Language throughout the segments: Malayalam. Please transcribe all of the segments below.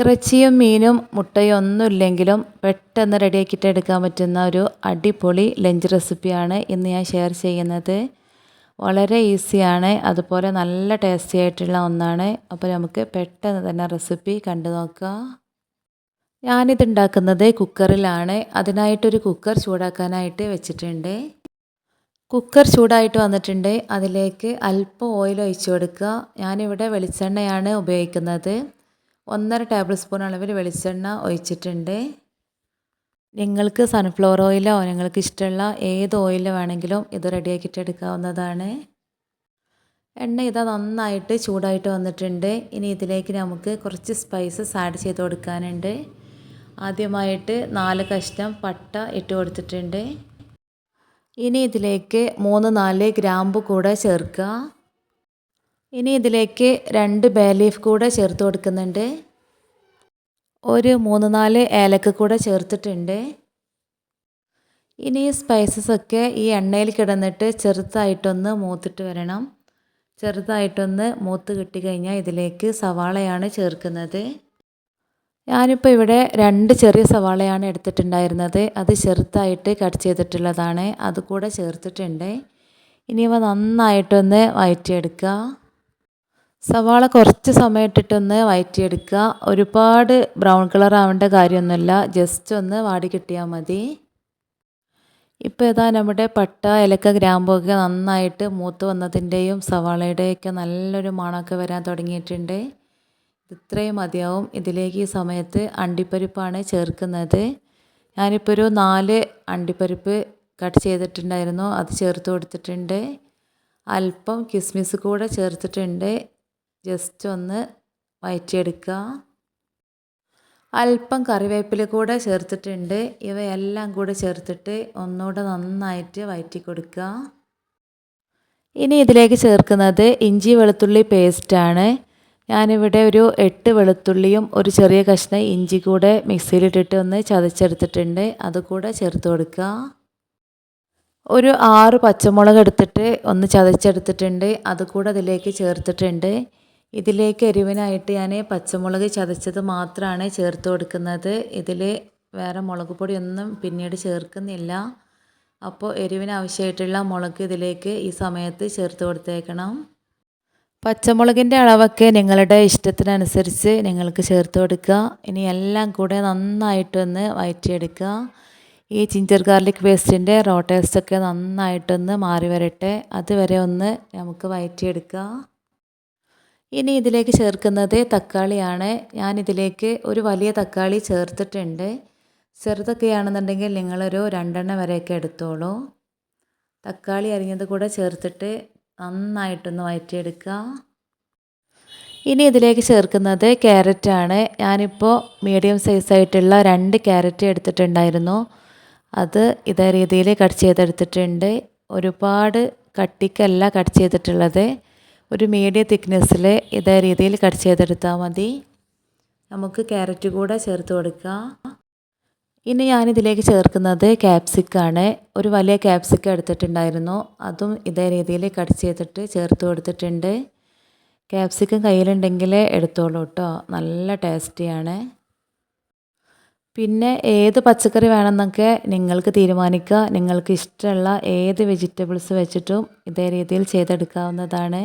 ഇറച്ചിയും മീനും മുട്ടയും ഒന്നും ഇല്ലെങ്കിലും പെട്ടെന്ന് റെഡിയാക്കിയിട്ട് എടുക്കാൻ പറ്റുന്ന ഒരു അടിപൊളി ലഞ്ച് റെസിപ്പിയാണ് ഇന്ന് ഞാൻ ഷെയർ ചെയ്യുന്നത്. വളരെ ഈസിയാണ് അതുപോലെ നല്ല ടേസ്റ്റി ആയിട്ടുള്ള ഒന്നാണ്. അപ്പോൾ നമുക്ക് പെട്ടെന്ന് തന്നെ റെസിപ്പി കണ്ടു നോക്കാം. ഞാനിത് ഉണ്ടാക്കുന്നത് കുക്കറിലാണ്. അതിനായിട്ടൊരു കുക്കർ ചൂടാക്കാനായിട്ട് വെച്ചിട്ടുണ്ട്. കുക്കർ ചൂടായിട്ട് വന്നിട്ടുണ്ട്. അതിലേക്ക് അല്പം ഓയിൽ ഒഴിച്ചു കൊടുക്കുക. ഞാനിവിടെ വെളിച്ചെണ്ണയാണ് ഉപയോഗിക്കുന്നത്. ഒന്നര ടേബിൾ സ്പൂൺ അളവിൽ വെളിച്ചെണ്ണ ഒഴിച്ചിട്ടുണ്ട്. നിങ്ങൾക്ക് സൺഫ്ലവർ ഓയിലോ നിങ്ങൾക്ക് ഇഷ്ടമുള്ള ഏത് ഓയിൽ വേണമെങ്കിലും ഇത് റെഡിയാക്കിയിട്ട് എടുക്കാവുന്നതാണ്. എണ്ണ ഇതാ നന്നായിട്ട് ചൂടായിട്ട് വന്നിട്ടുണ്ട്. ഇനി ഇതിലേക്ക് നമുക്ക് കുറച്ച് സ്പൈസസ് ആഡ് ചെയ്ത് കൊടുക്കാനുണ്ട്. ആദ്യമായിട്ട് നാല് കഷ്ണം പട്ട ഇട്ട് കൊടുത്തിട്ടുണ്ട്. ഇനി ഇതിലേക്ക് മൂന്ന് നാല് ഗ്രാമ്പ് കൂടെ ചേർക്കുക. ഇനി ഇതിലേക്ക് രണ്ട് ബേ ലീഫ് കൂടെ ചേർത്ത് കൊടുക്കുന്നുണ്ട്. ഒരു മൂന്ന് നാല് ഏലക്ക കൂടെ ചേർത്തിട്ടുണ്ട്. ഇനി സ്പൈസസ് ഒക്കെ ഈ എണ്ണയിൽ കിടന്നിട്ട് ചെറുതായിട്ടൊന്ന് മൂത്തിട്ട് വരണം. ചെറുതായിട്ടൊന്ന് മൂത്ത് കിട്ടിക്കഴിഞ്ഞാൽ ഇതിലേക്ക് സവാളയാണ് ചേർക്കുന്നത്. ഞാനിപ്പോൾ ഇവിടെ രണ്ട് ചെറിയ സവാളയാണ് എടുത്തിട്ടുണ്ടായിരുന്നത്. അത് ചെറുതായിട്ട് കട്ട് ചെയ്തിട്ടുള്ളതാണ്. അതുകൂടെ ചേർത്തിട്ടുണ്ട്. ഇനി ഇവ നന്നായിട്ടൊന്ന് വഴറ്റിയെടുക്കുക സവാള കുറച്ച് സമയം ഇട്ടിട്ടൊന്ന് വഴറ്റിയെടുക്കുക ഒരുപാട് ബ്രൗൺ കളർ ആവേണ്ട കാര്യമൊന്നുമില്ല. ജസ്റ്റ് ഒന്ന് വാടി കിട്ടിയാൽ മതി. ഇപ്പോൾ ഇതാ നമ്മുടെ പട്ട ഇലക്ക ഗ്രാമ്പൊക്കെ നന്നായിട്ട് മൂത്ത് വന്നതിന്റെയും സവാളയുടെയൊക്കെ നല്ലൊരു മണമൊക്കെ വരാൻ തുടങ്ങിയിട്ടുണ്ട്. ഇത്രയും മതിയാവും. ഇതിലേക്ക് ഈ സമയത്ത് അണ്ടിപ്പരിപ്പാണ് ചേർക്കുന്നത്. ഞാനിപ്പോൾ ഒരു നാല് അണ്ടിപ്പരിപ്പ് കട്ട് ചെയ്തിട്ടുണ്ടായിരുന്നു. അത് ചേർത്ത് കൊടുത്തിട്ടുണ്ട്. അല്പം കിസ്മിസ് കൂടെ ചേർത്തിട്ടുണ്ട്. ജസ്റ്റ് ഒന്ന് വയറ്റിയെടുക്കുക അല്പം കറിവേപ്പില കൂടെ ചേർത്തിട്ടുണ്ട്. ഇവയെല്ലാം കൂടെ ചേർത്തിട്ട് ഒന്നുകൂടെ നന്നായിട്ട് വയറ്റി കൊടുക്കുക ഇനി ഇതിലേക്ക് ചേർക്കുന്നത് ഇഞ്ചി വെളുത്തുള്ളി പേസ്റ്റാണ്. ഞാനിവിടെ ഒരു എട്ട് വെളുത്തുള്ളിയും ഒരു ചെറിയ കഷ്ണം ഇഞ്ചി കൂടെ മിക്സിയിലിട്ടിട്ട് ഒന്ന് ചതച്ചെടുത്തിട്ടുണ്ട്. അതുകൂടെ ചേർത്ത് കൊടുക്കുക ഒരു ആറ് പച്ചമുളക് എടുത്തിട്ട് ഒന്ന് ചതച്ചെടുത്തിട്ടുണ്ട്. അതുകൂടെ അതിലേക്ക് ചേർത്തിട്ടുണ്ട്. ഇതിലേക്ക് എരിവിനായിട്ട് ഞാൻ പച്ചമുളക് ചതച്ചത് മാത്രമാണ് ചേർത്ത് കൊടുക്കുന്നത്. ഇതിൽ വേറെ മുളക് പൊടിയൊന്നും പിന്നീട് ചേർക്കുന്നില്ല. അപ്പോൾ എരിവിന് ആവശ്യമായിട്ടുള്ള മുളക് ഇതിലേക്ക് ഈ സമയത്ത് ചേർത്ത് കൊടുത്തേക്കണം. പച്ചമുളകിന്റെ അളവൊക്കെ നിങ്ങളുടെ ഇഷ്ടത്തിനനുസരിച്ച് നിങ്ങൾക്ക് ചേർത്ത് കൊടുക്കുക. ഇനി എല്ലാം കൂടെ നന്നായിട്ടൊന്ന് വയറ്റിയെടുക്കുക. ഈ ജിഞ്ചർ ഗാർലിക് പേസ്റ്റിന്റെ റോ ടേസ്റ്റൊക്കെ നന്നായിട്ടൊന്ന് മാറി വരട്ടെ അതുവരെ ഒന്ന് നമുക്ക് വഴറ്റിയെടുക്കുക ഇനി ഇതിലേക്ക് ചേർക്കുന്നത് തക്കാളിയാണ്. ഞാനിതിലേക്ക് ഒരു വലിയ തക്കാളി ചേർത്തിട്ടുണ്ട്. ചെറുതൊക്കെ ആണെന്നുണ്ടെങ്കിൽ നിങ്ങളൊരു രണ്ടെണ്ണം വരെയൊക്കെ എടുത്തോളൂ. തക്കാളി അരിഞ്ഞത് കൂടെ ചേർത്തിട്ട് നന്നായിട്ടൊന്ന് വഴറ്റിയെടുക്കുക ഇനി ഇതിലേക്ക് ചേർക്കുന്നത് ക്യാരറ്റാണ്. ഞാനിപ്പോൾ മീഡിയം സൈസായിട്ടുള്ള രണ്ട് ക്യാരറ്റ് എടുത്തിട്ടുണ്ടായിരുന്നു. അത് ഇതേ രീതിയിൽ കട്ട് ചെയ്തെടുത്തിട്ടുണ്ട്. ഒരുപാട് കട്ടിക്കല്ല കട്ട് ചെയ്തിട്ടുള്ളത്. ഒരു മീഡിയം തിക്നെസ്സിൽ ഇതേ രീതിയിൽ കട്ട് ചെയ്തെടുത്താൽ മതി. നമുക്ക് ക്യാരറ്റ് കൂടെ ചേർത്ത് കൊടുക്കാം. ഇനി ഞാനിതിലേക്ക് ചേർക്കുന്നത് ക്യാപ്സിക്കാണ് ഒരു വലിയ ക്യാപ്സിക്ക എടുത്തിട്ടുണ്ടായിരുന്നു. അതും ഇതേ രീതിയിൽ കട്ട് ചെയ്തിട്ട് ചേർത്ത് കൊടുത്തിട്ടുണ്ട്. ക്യാപ്സിക്കം കയ്യിലുണ്ടെങ്കിൽ എടുത്തോളൂ കേട്ടോ നല്ല ടേസ്റ്റിയാണ് പിന്നെ ഏത് പച്ചക്കറി വേണമെന്നൊക്കെ നിങ്ങൾക്ക് തീരുമാനിക്കുക നിങ്ങൾക്ക് ഇഷ്ടമുള്ള ഏത് വെജിറ്റബിൾസ് വെച്ചിട്ടും ഇതേ രീതിയിൽ ചെയ്തെടുക്കാവുന്നതാണ്.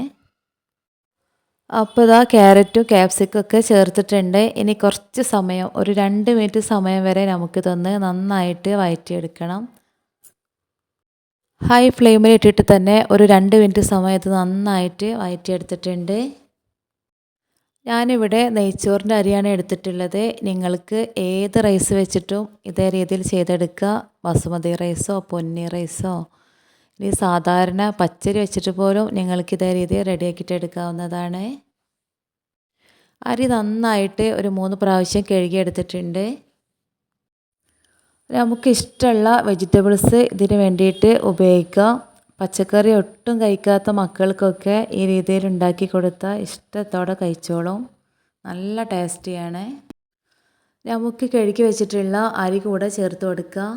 അപ്പോൾ ഇതാ ക്യാരറ്റും ക്യാപ്സിക്കും ഒക്കെ ചേർത്തിട്ടുണ്ട്. ഇനി കുറച്ച് സമയം ഒരു രണ്ട് മിനിറ്റ് സമയം വരെ നമുക്കിതൊന്ന് നന്നായിട്ട് വഴറ്റിയെടുക്കണം ഹൈ ഫ്ലെയിമിൽ ഇട്ടിട്ട് തന്നെ ഒരു രണ്ട് മിനിറ്റ് സമയം ഇത് നന്നായിട്ട് വഴറ്റിയെടുത്തിട്ടുണ്ട് ഞാനിവിടെ നെയ്ച്ചോറിന്റെ അരിയാണ് എടുത്തിട്ടുള്ളത്. നിങ്ങൾക്ക് ഏത് റൈസ് വെച്ചിട്ടും ഇതേ രീതിയിൽ ചെയ്തെടുക്കുക. ബസുമതി റൈസോ പൊന്നി റൈസോ ഇനി സാധാരണ പച്ചരി വെച്ചിട്ട് പോലും നിങ്ങൾക്ക് ഇതേ രീതിയിൽ റെഡിയാക്കിയിട്ട് എടുക്കാവുന്നതാണ്. അരി നന്നായിട്ട് ഒരു മൂന്ന് പ്രാവശ്യം കഴുകിയെടുത്തിട്ടുണ്ട്. നമുക്ക് ഇഷ്ടമുള്ള വെജിറ്റബിൾസ് ഇതിന് വേണ്ടിയിട്ട് ഉപയോഗിക്കാം. പച്ചക്കറി ഒട്ടും കഴിക്കാത്ത മക്കൾക്കൊക്കെ ഈ രീതിയിൽ ഉണ്ടാക്കി കൊടുത്താൽ ഇഷ്ടത്തോടെ കഴിച്ചോളും. നല്ല ടേസ്റ്റിയാണ്. നമുക്ക് കഴുകി വെച്ചിട്ടുള്ള അരി കൂടെ ചേർത്ത് കൊടുക്കുക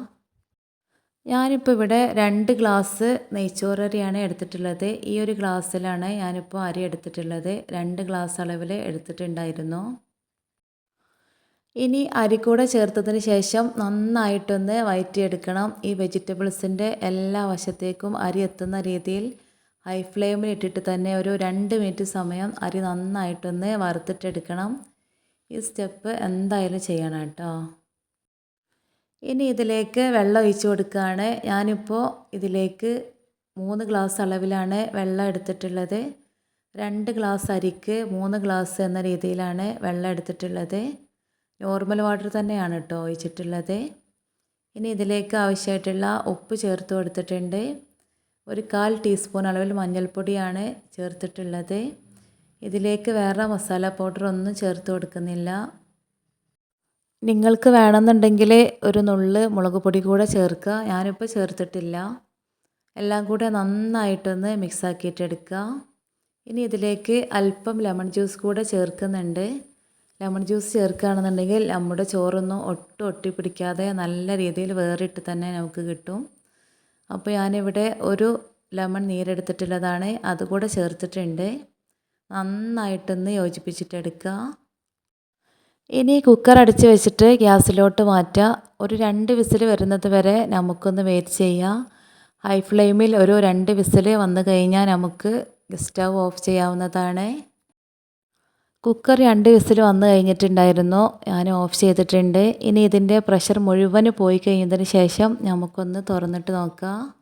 ഞാനിപ്പോൾ ഇവിടെ രണ്ട് ഗ്ലാസ് നെയ്ച്ചോറരിയാണ് എടുത്തിട്ടുള്ളത്. ഈ ഒരു ഗ്ലാസ്സിലാണ് ഞാനിപ്പോൾ അരി എടുത്തിട്ടുള്ളത്. രണ്ട് ഗ്ലാസ് അളവിൽ എടുത്തിട്ടുണ്ടായിരുന്നു. ഇനി അരി കൂടെ ചേർത്തതിന് ശേഷം നന്നായിട്ടൊന്ന് വയറ്റിയെടുക്കണം. ഈ വെജിറ്റബിൾസിന്റെ എല്ലാ വശത്തേക്കും അരി എത്തുന്ന രീതിയിൽ ഹൈ ഫ്ലെയിമിൽ ഇട്ടിട്ട് തന്നെ ഒരു രണ്ട് മിനിറ്റ് സമയം അരി നന്നായിട്ടൊന്ന് വറുത്തിട്ടെടുക്കണം. ഈ സ്റ്റെപ്പ് എന്തായാലും ചെയ്യണം കേട്ടോ. ഇനി ഇതിലേക്ക് വെള്ളം ഒഴിച്ച് കൊടുക്കുകയാണ്. ഞാനിപ്പോൾ ഇതിലേക്ക് മൂന്ന് ഗ്ലാസ് അളവിലാണ് വെള്ളം എടുത്തിട്ടുള്ളത്. രണ്ട് ഗ്ലാസ് അരിക്ക് മൂന്ന് ഗ്ലാസ് എന്ന രീതിയിലാണ് വെള്ളം എടുത്തിട്ടുള്ളത്. നോർമൽ വാട്ടർ തന്നെയാണ് കേട്ടോ ഒഴിച്ചിട്ടുള്ളത്. ഇനി ഇതിലേക്ക് ആവശ്യമായിട്ടുള്ള ഉപ്പ് ചേർത്ത് കൊടുത്തിട്ടുണ്ട്. ഒരു കാൽ ടീസ്പൂൺ അളവിൽ മഞ്ഞൾപ്പൊടിയാണ് ചേർത്തിട്ടുള്ളത്. ഇതിലേക്ക് വേറെ മസാല പൗഡർ ഒന്നും ചേർത്ത് കൊടുക്കുന്നില്ല. നിങ്ങൾക്ക് വേണമെന്നുണ്ടെങ്കിൽ ഒരു നുള്ള് മുളക് പൊടി കൂടെ ചേർക്കുക. ഞാനിപ്പോൾ ചേർത്തിട്ടില്ല. എല്ലാം കൂടെ നന്നായിട്ടൊന്ന് മിക്സ് ആക്കിയിട്ടെടുക്കുക ഇനി ഇതിലേക്ക് അല്പം ലെമൺ ജ്യൂസ് കൂടെ ചേർക്കുന്നുണ്ട്. ലെമൺ ജ്യൂസ് ചേർക്കുകയാണെന്നുണ്ടെങ്കിൽ നമ്മുടെ ചോറൊന്നും ഒട്ടും ഒട്ടി പിടിക്കാതെ നല്ല രീതിയിൽ വേറിട്ട് തന്നെ നമുക്ക് കിട്ടും. അപ്പോൾ ഞാനിവിടെ ഒരു ലെമൺ നീരെടുത്തിട്ടുള്ളതാണ്. അതുകൂടെ ചേർത്തിട്ടുണ്ട്. നന്നായിട്ടൊന്ന് യോജിപ്പിച്ചിട്ടെടുക്കുക. ഇനി കുക്കർ അടിച്ച് വെച്ചിട്ട് ഗ്യാസിലോട്ട് മാറ്റുക. ഒരു രണ്ട് വിസിൽ വരുന്നത് വരെ നമുക്കൊന്ന് വെയിറ്റ് ചെയ്യാം ഹൈ ഫ്ലെയിമിൽ ഒരു രണ്ട് വിസിൽ വന്നു കഴിഞ്ഞാൽ നമുക്ക് സ്റ്റവ് ഓഫ് ചെയ്യാവുന്നതാണ്. കുക്കർ രണ്ട് വിസിൽ വന്നു കഴിഞ്ഞിട്ടുണ്ടായിരുന്നു. ഞാൻ ഓഫ് ചെയ്തിട്ടുണ്ട്. ഇനി ഇതിന്റെ പ്രഷർ മുഴുവൻ പോയി കഴിഞ്ഞതിന് ശേഷം നമുക്കൊന്ന് തുറന്നിട്ട് നോക്കാം.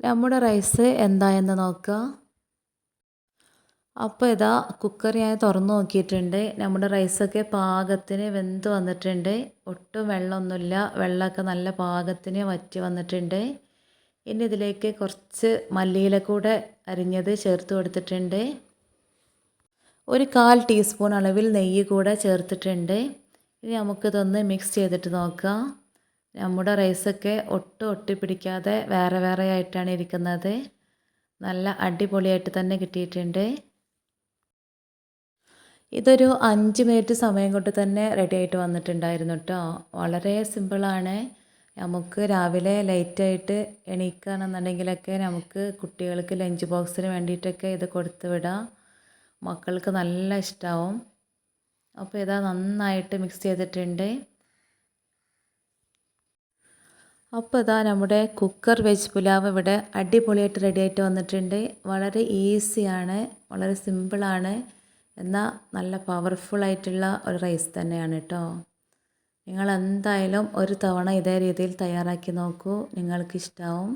നമ്മുടെ റൈസ് എന്തായെന്ന് നോക്കുക അപ്പോൾ ഇതാ കുക്കർ ഞാൻ തുറന്നു നോക്കിയിട്ടുണ്ട്. നമ്മുടെ റൈസൊക്കെ പാകത്തിന് വെന്ത് വന്നിട്ടുണ്ട്. ഒട്ടും വെള്ളമൊന്നുമില്ല. വെള്ളമൊക്കെ നല്ല പാകത്തിന് വറ്റി വന്നിട്ടുണ്ട്. ഇനി ഇതിലേക്ക് കുറച്ച് മല്ലിയില കൂടെ അരിഞ്ഞത് ചേർത്ത് കൊടുത്തിട്ടുണ്ട്. ഒരു കാൽ ടീസ്പൂൺ അളവിൽ നെയ്യ് കൂടെ ചേർത്തിട്ടുണ്ട്. ഇനി നമുക്കിതൊന്ന് മിക്സ് ചെയ്തിട്ട് നോക്കാം. നമ്മുടെ റൈസൊക്കെ ഒട്ടും ഒട്ടിപ്പിടിക്കാതെ വേറെ വേറെ ആയിട്ടാണ് ഇരിക്കുന്നത്. നല്ല അടിപൊളിയായിട്ട് തന്നെ കിട്ടിയിട്ടുണ്ട്. ഇതൊരു അഞ്ച് മിനിറ്റ് സമയം കൊണ്ട് തന്നെ റെഡി ആയിട്ട് വന്നിട്ടുണ്ടായിരുന്നു കേട്ടോ വളരെ സിമ്പിളാണ് നമുക്ക് രാവിലെ ലൈറ്റായിട്ട് എണീക്കുകയാണെന്നുണ്ടെങ്കിലൊക്കെ നമുക്ക് കുട്ടികൾക്ക് ലഞ്ച് ബോക്സിന് വേണ്ടിയിട്ടൊക്കെ ഇത് കൊടുത്തു വിടാം. മക്കൾക്ക് നല്ല ഇഷ്ടമാവും അപ്പോൾ ഇതാ നന്നായിട്ട് മിക്സ് ചെയ്തിട്ടുണ്ട്. അപ്പോൾ ഇതാ നമ്മുടെ കുക്കർ വെജ് പുലാവ് ഇവിടെ അടിപൊളിയായിട്ട് റെഡി ആയിട്ട് വന്നിട്ടുണ്ട്. വളരെ ഈസിയാണ് വളരെ സിമ്പിളാണ് എന്നാൽ നല്ല പവർഫുൾ ആയിട്ടുള്ള ഒരു റൈസ് തന്നെയാണ് കേട്ടോ നിങ്ങൾ എന്തായാലും ഒരു തവണ ഇതേ രീതിയിൽ തയ്യാറാക്കി നോക്കൂ. നിങ്ങൾക്ക് നിങ്ങൾക്കിഷ്ടാവും.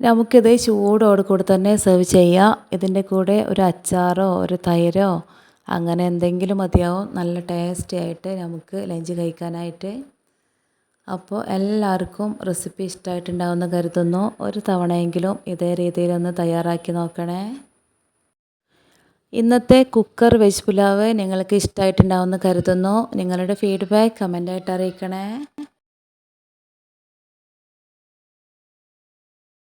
നമുക്കിത് ചൂടോട് കൂടി തന്നെ സെർവ് ചെയ്യാം. ഇതിന്റെ കൂടെ ഒരു അച്ചാറോ ഒരു തൈരോ അങ്ങനെ എന്തെങ്കിലും മതിയാവും. നല്ല ടേസ്റ്റി ആയിട്ട് നമുക്ക് ലഞ്ച് കഴിക്കാനായിട്ട്. അപ്പോൾ എല്ലാവർക്കും റെസിപ്പി ഇഷ്ടമായിട്ടുണ്ടാവുമെന്ന് കരുതുന്നു. ഒരു തവണയെങ്കിലും ഇതേ രീതിയിലൊന്ന് തയ്യാറാക്കി നോക്കണേ. ഇന്നത്തെ കുക്കർ വെജ് പുലാവ് നിങ്ങൾക്ക് ഇഷ്ടമായിട്ടുണ്ടാവുമെന്ന് കരുതുന്നു. നിങ്ങളുടെ ഫീഡ്ബാക്ക് കമന്റായിട്ട് അറിയിക്കണേ.